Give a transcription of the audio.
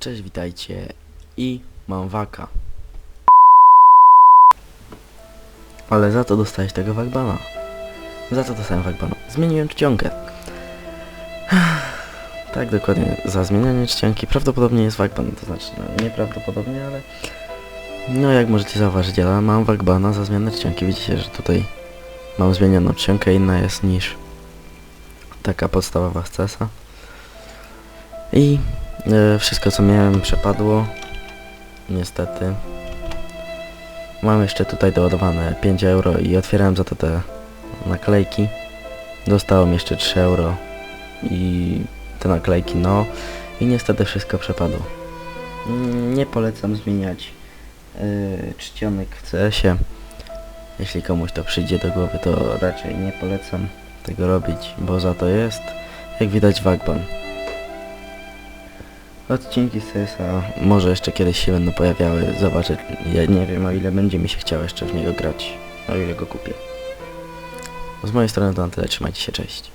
Cześć, witajcie. I mam waka. Ale za to dostałeś tego wagbana. Za to dostałem wagbana. Zmieniłem czcionkę. Tak, dokładnie. Za zmienianie czcionki prawdopodobnie jest wagban. To znaczy, no nieprawdopodobnie, ale... No jak możecie zauważyć, ja mam wagbana za zmianę czcionki. Widzicie, że tutaj mam zmienioną czcionkę, inna jest niż taka podstawowa z CESa. I wszystko co miałem przepadło. Niestety. Mam jeszcze tutaj doładowane 5 euro i otwierałem za to te naklejki. Dostałem jeszcze 3 euro i te naklejki no i niestety wszystko przepadło. Mm, Nie polecam zmieniać yy, czcionek w CS-ie. Jeśli komuś to przyjdzie do głowy, to raczej nie polecam tego robić, bo za to jest, jak widać, wagban. Odcinki z CS-a może jeszcze kiedyś się będą pojawiały, zobaczę, ja nie wiem o ile będzie mi się chciało jeszcze w niego grać, o ile go kupię. Z mojej strony to na tyle, trzymajcie się, cześć.